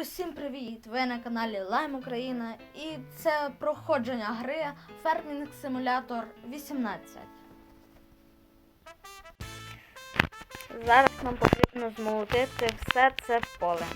Усім привіт! Ви на каналі Lime Україна і це проходження гри Farming Simulator 18. Зараз нам потрібно змолотити все це поле.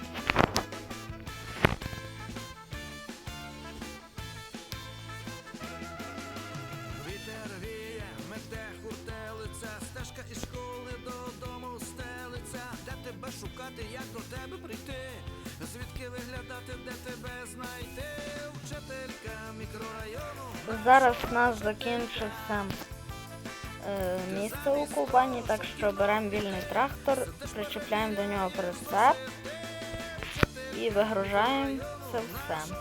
Звідки виглядати, де тебе знайти? Вчителька мікрорайону. Зараз у нас закінчився е, місце у Кубані, так що беремо вільний трактор, причепляємо до нього прицеп і вигружаємо це все.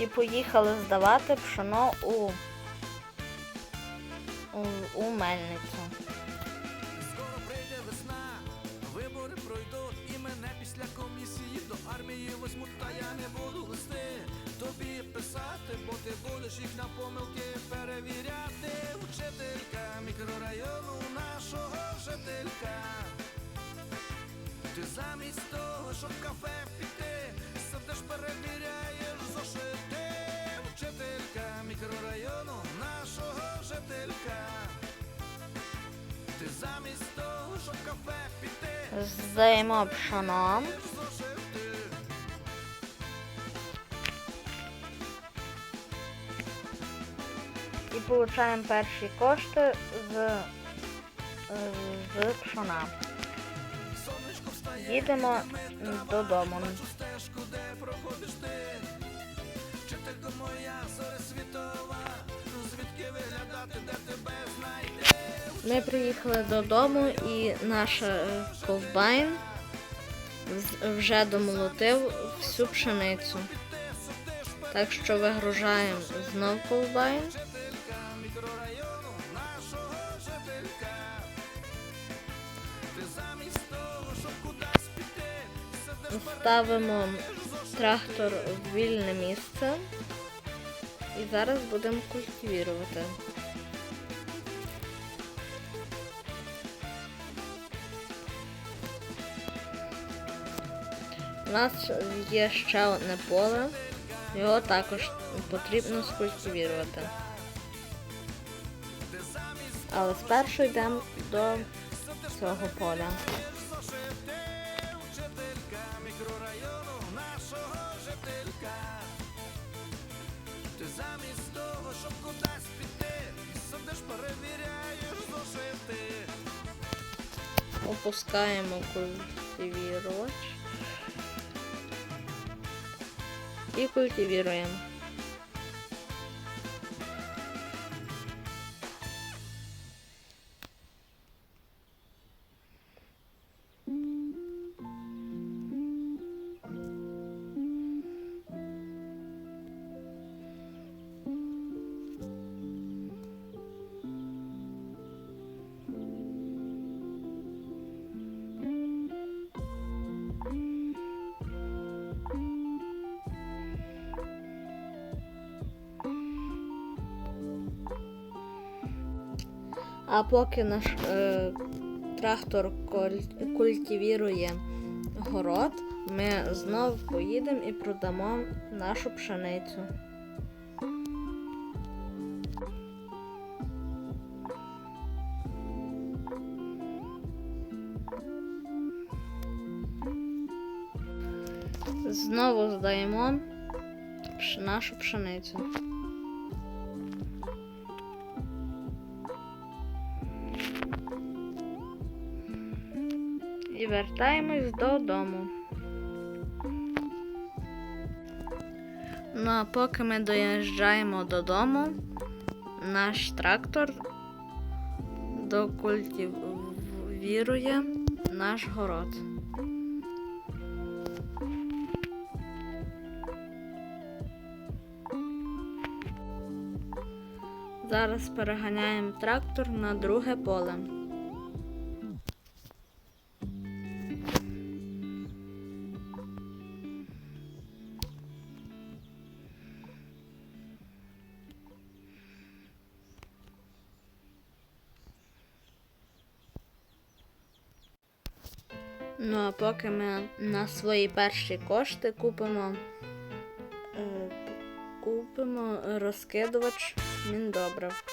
І поїхали здавати пшено у, у, у мельницю. Скоро прийде весна, вибори пройдуть, і мене після комісії до армії возьмуть, та я не буду листи. Тобі писати, бо ти будеш їх на помилки перевіряти. Вчителька мікрорайону нашого жителька. Ти замість того, щоб кафе піти, Здаємо пшено. і отримуємо перші кошти з, е, з пшона. Їдемо додому. проходиш ти. Моя Ми приїхали додому і наш е, ковбайн вже домолотив всю пшеницю. Так що вигружаємо знов ковбайн. Ставимо трактор в вільне місце. І зараз будемо культивірувати. Нас є ще одне поле, його також потрібно скультивірувати. Але спершу йдемо до цього поля. Ти замість перевіряєш зошити. Опускаємо культивіроч. І культивіруємо. А поки наш е, трактор коль- культивірує город, ми знов поїдемо і продамо нашу пшеницю. Знову здаємо нашу пшеницю. І вертаємось додому. Ну а поки ми доїжджаємо додому, наш трактор докультивірує наш город. Зараз переганяємо трактор на друге поле. Ну а поки ми на свої перші кошти купимо, е, купимо розкидувач міндобрив.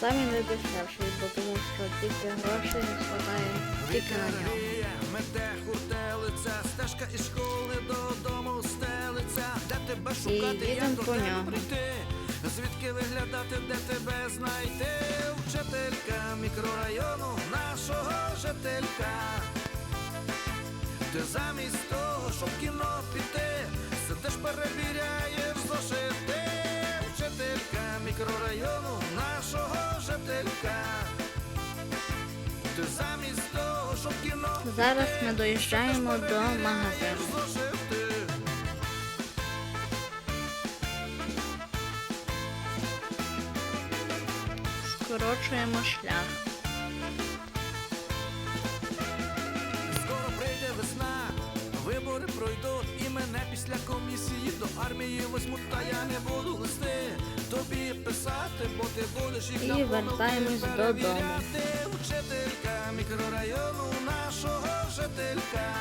Самі не дешевший, бо тому що тільки грошей не хватає тільки на нього. Мете хуртелиця, стежка із школи додому стелиця, де тебе шукати, як до тебе прийти, звідки виглядати, де тебе знайти, вчителька мікрорайону, нашого жителька. Ти замість того, щоб в кіно піти, сидиш перевіряєш зошити, вчителька мікрорайону, нашого жителька. Ти замість того, щоб в кіно Зараз ми доїжджаємо до магазину. Скорочуємо шлях. Скоро прийде весна, вибори пройдуть, і мене після комісії до армії возьмуть, та я не буду листи тобі писати, бо ти будеш їх І вертаємось додому. перевіряти. Вчителька мікрорайону нашого жителька.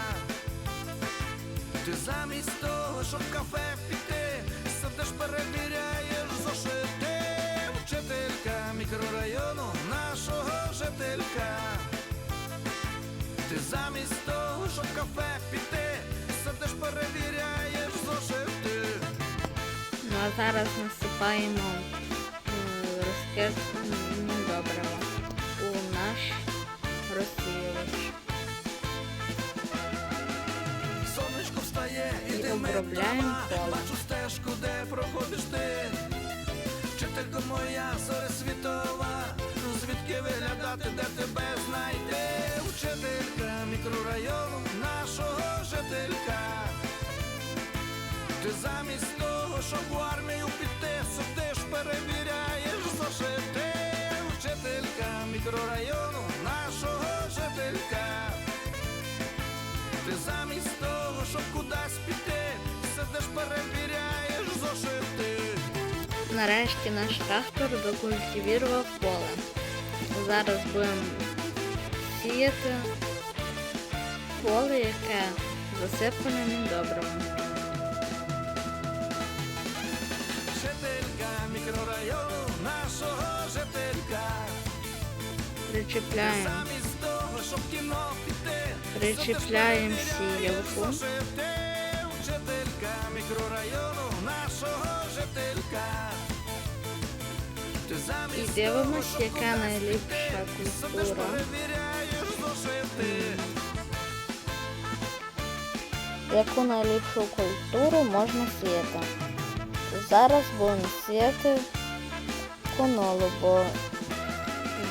Ти замість того, щоб кафе піти, сидиш, перевіряєш замість того, щоб кафе піти, сидиш, перевіряєш зошити. Ну а зараз насипаємо е, розкид у наш розсіювач. Сонечко встає і, димить обробляємо поле. Бачу стежку, де проходиш ти. Вчителько моя зоря світова. Звідки виглядати, де тебе знайти? Вчителька мікрорайону нашого жителька. Ти замість того, щоб в армію піти, сидиш, перевіряєш зошити. Вчителька мікрорайону нашого жителька. Ти замість того, щоб кудись піти, сидиш, перевіряєш зошити. Нарешті наш трактор докультивірував поле. Зараз будемо сіяти поле, яке засипане міндобривом. Жителька мікрорайону нашого жителька. Ти Причіпляємо замість того, щоб кіно піти, перевіряєш сіялку. Жителька мікрорайону нашого жителька. І дивимось, яка найліпша культура. Яку найліпшу культуру можна сіяти? Зараз будемо сіяти конолу, бо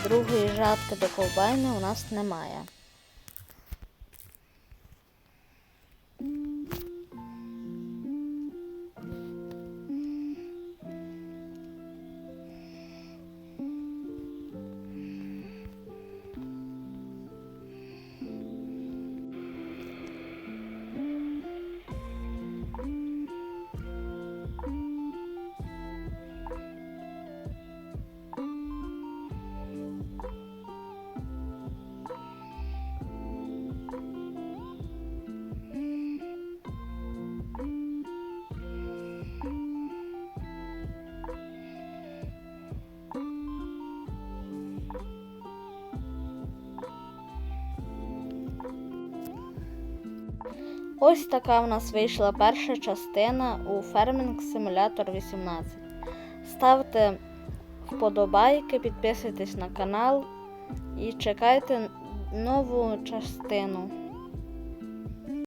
другої жатки до ковбайни у нас немає. Ось така в нас вийшла перша частина у Farming Simulator 18. Ставте вподобайки, підписуйтесь на канал і чекайте нову частину.